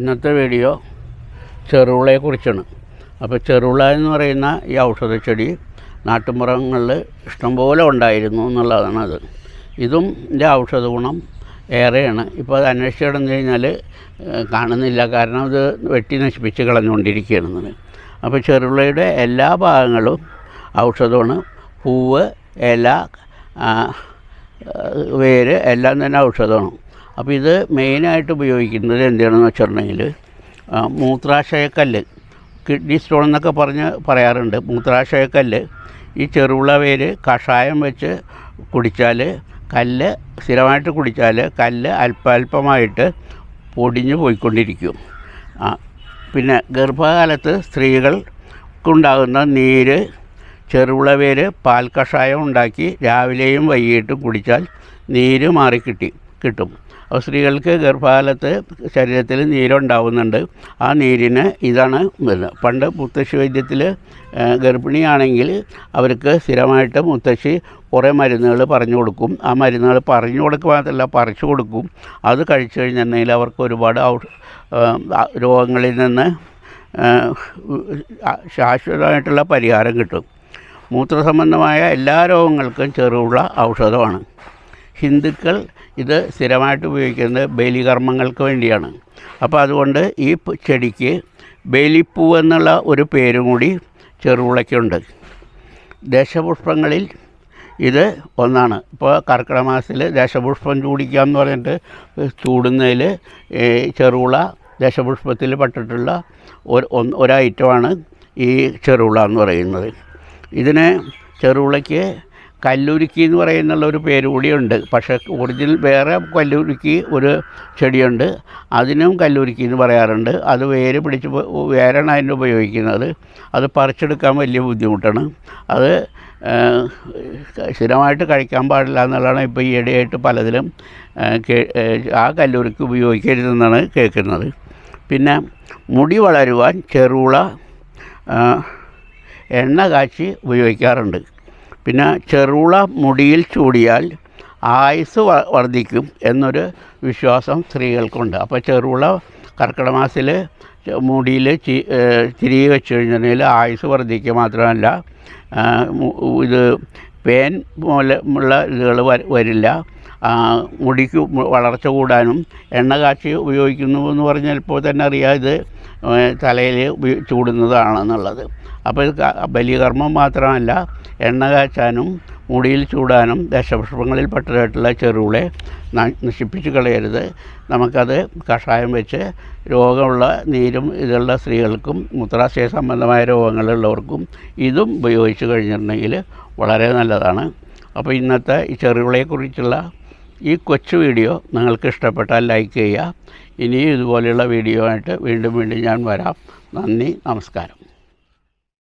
ഇന്നത്തെ വീഡിയോ ചെറുവിളയെക്കുറിച്ചാണ് അപ്പോൾ ചെറുവിള എന്ന് പറയുന്ന ഈ ഔഷധച്ചെടി നാട്ടുമ്പുറങ്ങളിൽ ഇഷ്ടംപോലെ ഉണ്ടായിരുന്നു എന്നുള്ളതാണ് അത്. ഇതും ഇതിന്റെ ഔഷധ ഗുണം ഏറെയാണ്. ഇപ്പോൾ അത് അന്വേഷിച്ച് കിടന്നു കഴിഞ്ഞാൽ കാണുന്നില്ല. കാരണം ഇത് വെട്ടി നശിപ്പിച്ച് കളഞ്ഞുകൊണ്ടിരിക്കുകയാണ് അപ്പോൾ ചെറുവിളയുടെ എല്ലാ ഭാഗങ്ങളും ഔഷധമാണ്. പൂവ് ഇല വേര് എല്ലാം തന്നെ ഔഷധമാണ്. അപ്പോൾ ഇത് മെയിനായിട്ട് ഉപയോഗിക്കുന്നത് എന്തിനാണെന്ന് വെച്ചിട്ടുണ്ടെങ്കിൽ മൂത്രാശയക്കല്ല് കിഡ്നി സ്റ്റോൺ എന്നൊക്കെ പറഞ്ഞ് പറയാറുണ്ട്. മൂത്രാശയക്കല്ല് ഈ ചെറുവിള വേര് കഷായം വെച്ച് കുടിച്ചാൽ കല്ല് സ്ഥിരമായിട്ട് കുടിച്ചാൽ കല്ല് അല്പാൽപമായിട്ട് പൊടിഞ്ഞു പോയിക്കൊണ്ടിരിക്കും. പിന്നെ ഗർഭകാലത്ത് സ്ത്രീകൾക്കുണ്ടാകുന്ന നീര് ചെറുവിള വേര് പാൽ കഷായം ഉണ്ടാക്കി രാവിലെയും വൈകിട്ടും കുടിച്ചാൽ നീര് മാറിക്കിട്ടി കിട്ടും. സ്ത്രീകൾക്ക് ഗർഭകാലത്ത് ശരീരത്തിൽ നീരുണ്ടാവുന്നുണ്ട്. ആ നീരിന് ഇതാണ് പണ്ട് മുത്തശ്ശി വൈദ്യത്തിൽ ഗർഭിണിയാണെങ്കിൽ അവർക്ക് സ്ഥിരമായിട്ട് മുത്തശ്ശി കുറേ മരുന്നുകൾ പറഞ്ഞു കൊടുക്കും. ആ മരുന്നുകൾ പറഞ്ഞു കൊടുക്കുക മാത്രമല്ല പറിച്ചു കൊടുക്കും. അത് കഴിച്ചു കഴിഞ്ഞിട്ടുണ്ടെങ്കിൽ അവർക്ക് ഒരുപാട് രോഗങ്ങളിൽ നിന്ന് ശാശ്വതമായിട്ടുള്ള പരിഹാരം കിട്ടും. മൂത്രസംബന്ധമായ എല്ലാ രോഗങ്ങൾക്കും ചെറുള്ള ഔഷധമാണ്. ഹിന്ദുക്കൾ ഇത് സ്ഥിരമായിട്ട് ഉപയോഗിക്കുന്നത് ബലികർമ്മങ്ങൾക്ക് വേണ്ടിയാണ്. അപ്പോൾ അതുകൊണ്ട് ഈ ചെടിക്ക് ബലിപ്പൂ എന്നുള്ള ഒരു പേരും കൂടി ചെറുവിളയ്ക്കുണ്ട് ദേശപുഷ്പങ്ങളിൽ ഇത് ഒന്നാണ്. ഇപ്പോൾ കർക്കിടക മാസത്തിൽ ദേശപുഷ്പം ചൂടിക്കുക എന്ന് പറഞ്ഞിട്ട് ചൂടുന്നതിൽ ചെറുവിള ദേശപുഷ്പത്തിൽ പെട്ടിട്ടുള്ള ഒരു ഒരൈറ്റമാണ് ഈ ചെറുവിള എന്ന് പറയുന്നത്. ഇതിനെ ചെറുവിളയ്ക്ക് കല്ലുരുക്കി എന്ന് പറയുന്നുള്ള ഒരു പേര് കൂടിയുണ്ട്. പക്ഷേ ഒറിജിനൽ വേറെ കല്ലുരുക്കി ഒരു ചെടിയുണ്ട്. അതിനും കല്ലുരുക്കി എന്ന് പറയാറുണ്ട്. അത് വേര് പിടിച്ച് വേരാണ് അതിന് ഉപയോഗിക്കുന്നത്. അത് പറിച്ചെടുക്കാൻ വലിയ ബുദ്ധിമുട്ടാണ്. അത് സ്ഥിരമായിട്ട് കഴിക്കാൻ പാടില്ല എന്നുള്ളതാണ് ഇപ്പോൾ ഈയിടെയായിട്ട് പലതിലും ആ കല്ലുരുക്കി ഉപയോഗിക്കരുതെന്നാണ് കേൾക്കുന്നത്. പിന്നെ മുടി വളരുവാൻ ചെറുള എണ്ണ കാച്ചി ഉപയോഗിക്കാറുണ്ട്. പിന്നെ ചെറുള മുടിയിൽ ചൂടിയാൽ ആയുസ് വർദ്ധിക്കും എന്നൊരു വിശ്വാസം സ്ത്രീകൾക്കുണ്ട്. അപ്പോൾ ചെറുള കർക്കിടക മാസത്തിൽ മുടിയിൽ ചി തിരികെ വെച്ച് കഴിഞ്ഞിട്ടുണ്ടെങ്കിൽ ആയുസ് വർദ്ധിക്കുക മാത്രമല്ല ഇത് പേൻ മൂലമുള്ള ഇതുകൾ വരില്ല. മുടിക്ക് വളർച്ച കൂടാനും എണ്ണ കാച്ചി ഉപയോഗിക്കുന്നു എന്ന് പറഞ്ഞാൽ ഇപ്പോൾ തന്നെ അറിയാം ഇത് തലയിൽ ചൂടുന്നതാണെന്നുള്ളത്. അപ്പോൾ ഇത് ബലികർമ്മം മാത്രമല്ല എണ്ണ കാച്ചാനും മുടിയിൽ ചൂടാനും ദശപുഷ്പങ്ങളിൽ പെട്ടതായിട്ടുള്ള ചെറുകളെ നശിപ്പിച്ച് കളയരുത്. നമുക്കത് കഷായം വെച്ച് രോഗമുള്ള നീരും ഇതുള്ള സ്ത്രീകൾക്കും മൂത്രാശയ സംബന്ധമായ രോഗങ്ങളുള്ളവർക്കും ഇതും ഉപയോഗിച്ച് കഴിഞ്ഞിട്ടുണ്ടെങ്കിൽ വളരെ നല്ലതാണ്. അപ്പോൾ ഇന്നത്തെ ഈ ചെറുവിളയെക്കുറിച്ചുള്ള ഈ കൊച്ചു വീഡിയോ നിങ്ങൾക്ക് ഇഷ്ടപ്പെട്ടാൽ ലൈക്ക് ചെയ്യുക. ഇനിയും ഇതുപോലെയുള്ള വീഡിയോ ആയിട്ട് വീണ്ടും വീണ്ടും ഞാൻ വരാം. നന്ദി നമസ്കാരം.